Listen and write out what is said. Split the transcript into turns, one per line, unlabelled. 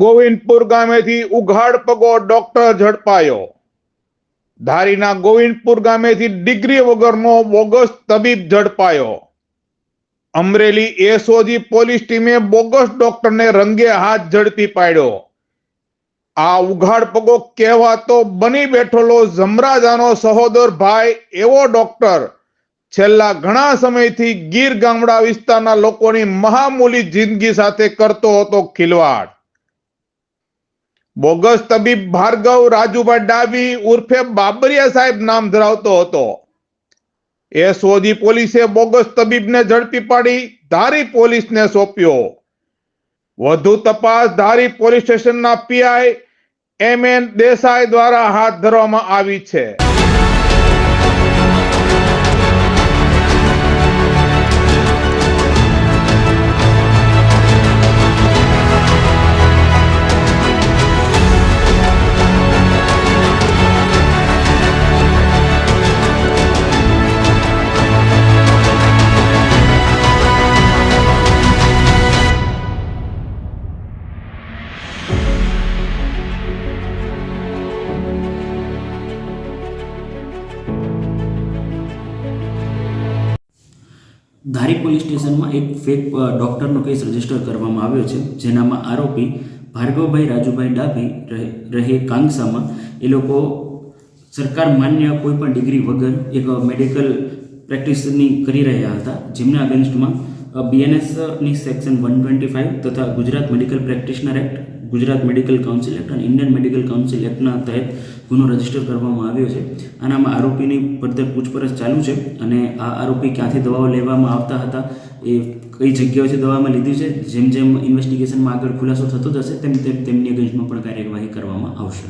ગોવિંદપુર ગામેથી ઉઘાડ પગો ડોક્ટર ઝડપાયો. ધારીના ગોવિંદપુર ગામેથી ડિગ્રી વગરનો બોગસ તબીબ ઝડપાયો. અમરેલી એસઓજી પોલીસ ટીમે બોગસ ડોક્ટરને રંગે હાથ ઝડપી પાડ્યો. આ ઉઘાડ પગો કહેવાતો બની બેઠેલો જમરાજાનો સહોદર ભાઈ એવો ડોક્ટર છેલ્લા ઘણા સમયથી ગીર ગામડા વિસ્તારના લોકોની મહામૂલી જિંદગી સાથે કરતો હતો ખિલવાડ. બોગસ તબીબ ભાર્ગવ રાજુભાઈ ડાબી ઉર્ફે બાબરિયા સાહેબ નામ ધરાવતો હતો. એસઓજી પોલીસે બોગસ તબીબને ઝડપી પાડી, ધારી પોલીસને સોંપ્યો. વધુ તપાસ, ધારી પોલીસ સ્ટેશનના પીઆઈ એમ એન દેસાઈ દ્વારા હાથ ધરવામાં આવી છે.
ધારી પોલીસ સ્ટેશનમાં એક ફેક ડૉક્ટરનો કેસ રજિસ્ટર કરવામાં આવ્યો છે, જેનામાં આરોપી ભાર્ગવભાઈ રાજુભાઈ ડાભી રહે કાંગસામાં. એ લોકો સરકાર માન્ય કોઈપણ ડિગ્રી વગર એક મેડિકલ પ્રેક્ટિસની કરી રહ્યા હતા, જેમના અગેન્સ્ટમાં બીએનએસની સેક્શન વન ટ્વેન્ટી ફાઇવ તથા Gujarat medical practitioner act Gujarat medical council act અને ઇન્ડિયન મેડિકલ કાઉન્સિલ એક્ટના તહેત ગુનો રજિસ્ટર કરવામાં આવ્યો છે. આનામાં આરોપીની પડતર પૂછપરછ ચાલુ છે અને આ આરોપી ક્યાંથી દવાઓ લેવામાં આવતા હતા એ કઈ જગ્યાએથી દવામાં લીધી છે, જેમ જેમ ઇન્વેસ્ટિગેશનમાં આગળ ખુલાસો થતો જશે, તેમ તેમ તેમની અગેન્સ્ટમાં પણ કાર્યવાહી કરવામાં આવશે.